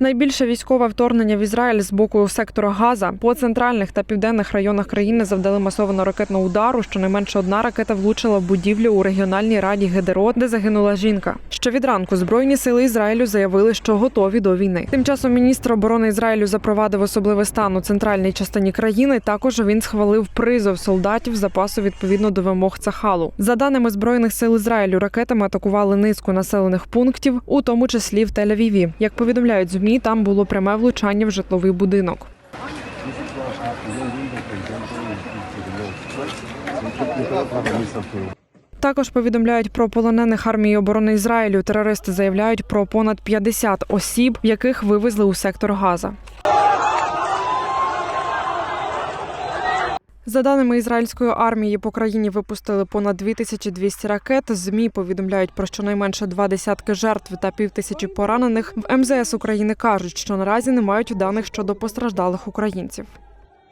Найбільше військове вторгнення в Ізраїль з боку сектора Газа по центральних та південних районах країни завдали масованого ракетного удару. Щонайменше одна ракета влучила в будівлю у регіональній раді Гедерот, де загинула жінка. Ще від ранку збройні сили Ізраїлю заявили, що готові до війни. Тим часом міністр оборони Ізраїлю запровадив особливий стан у центральній частині країни. Також він схвалив призов солдатів запасу відповідно до вимог Цахалу. За даними збройних сил Ізраїлю, ракетами атакували низку населених пунктів, у тому числі в Тель-Авіві. Як повідомляють змі, там було пряме влучання в житловий будинок. Також повідомляють про полонених армії оборони Ізраїлю. Терористи заявляють про понад 50 осіб, яких вивезли у сектор Газа. За даними ізраїльської армії, по країні випустили понад 2200 ракет. Змі повідомляють про щонайменше два десятки жертв та півтисячі поранених. В МЗС України кажуть, що наразі не мають даних щодо постраждалих українців.